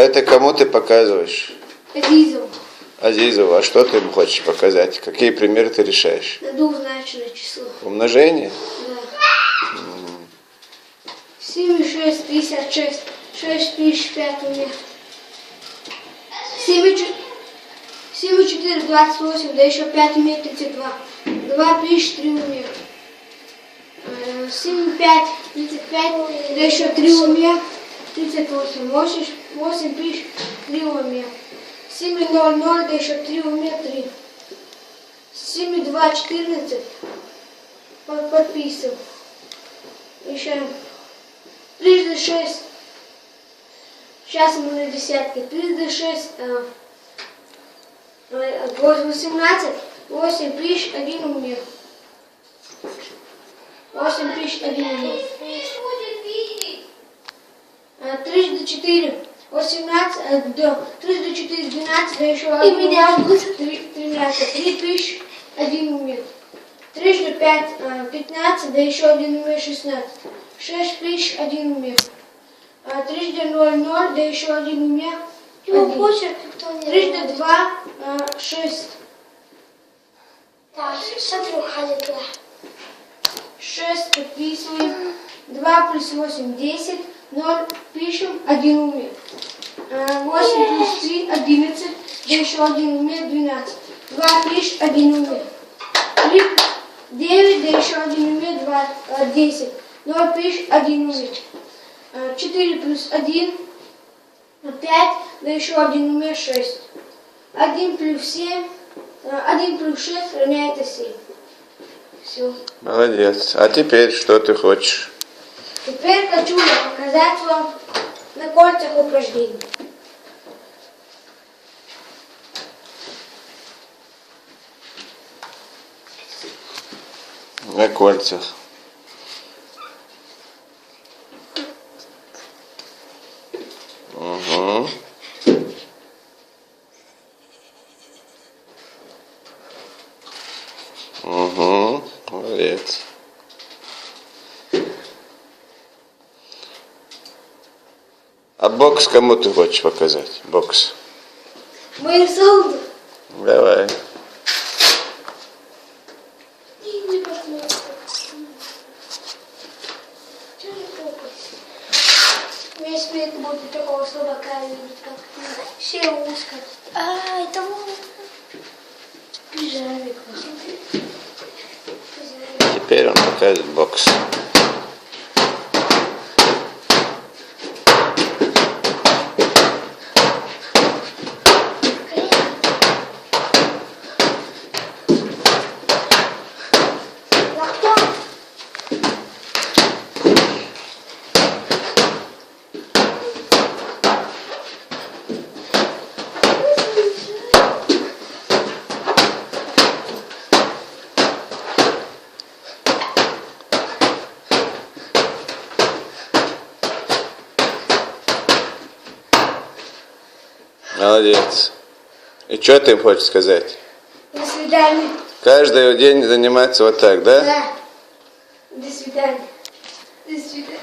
А это кому ты показываешь? Азизов. Азизову. А что ты ему хочешь показать? Какие примеры ты решаешь? На двузначное число. Умножение? Да. 7 и 6, 56. 6 тысяч 5 уме. 7 и 4, 7 и 4, 28, да еще 5 уме 32. 2 тысяч 3 уме. Э, 7 и 5, 35, да еще 3 уме 38. 8, 8 тысяч 3 уме. 7 и 0, 0, да еще 3 уме 3. 7 и 2, 14. Под- Подписывал. Еще трижды шесть. Сейчас мы на десятке. Трижды шесть. а, э, Восемнадцать. Восемь тысяч один умер. Восемь тысяч один умер. А, Трижды четыре. Восемнадцать. а, Да. Трижды четыре. Двенадцать. Да еще один. меня Тринадцать. Три тысяч один умер. Трижды пять, а, пятнадцать, да еще один умер шестнадцать. Шесть тысяч, один умер. А, Трижды ноль, ноль, да еще один умер. Его почерк никто не Трижды два, а, шесть. Так, смотрю, ходит. Шесть подписываем. Два плюс восемь, десять. Ноль пишем, один умер. А, Восемь плюс три, одиннадцать, да еще один умер, двенадцать. Два пишем, один умер. Три, девять, да еще один умер, два, а, десять. Ноль пишем, один умер. А, Четыре плюс один, а, пять, да еще один умер, шесть. Один плюс семь, а, один плюс шесть равняется семь. Все. Молодец. А теперь что ты хочешь? Теперь хочу показать вам на кольцах упражнений. На кольцах. Угу. Угу. Молодец. А бокс кому ты хочешь показать? Бокс. Моим солнцем Давай. Весь мир будет такого слабака видеть, как ты. Все узко. А, это вот. Теперь он покажет бокс. Молодец. И что ты им хочешь сказать? До свидания. Каждый день заниматься вот так, да? Да. До свидания. До свидания.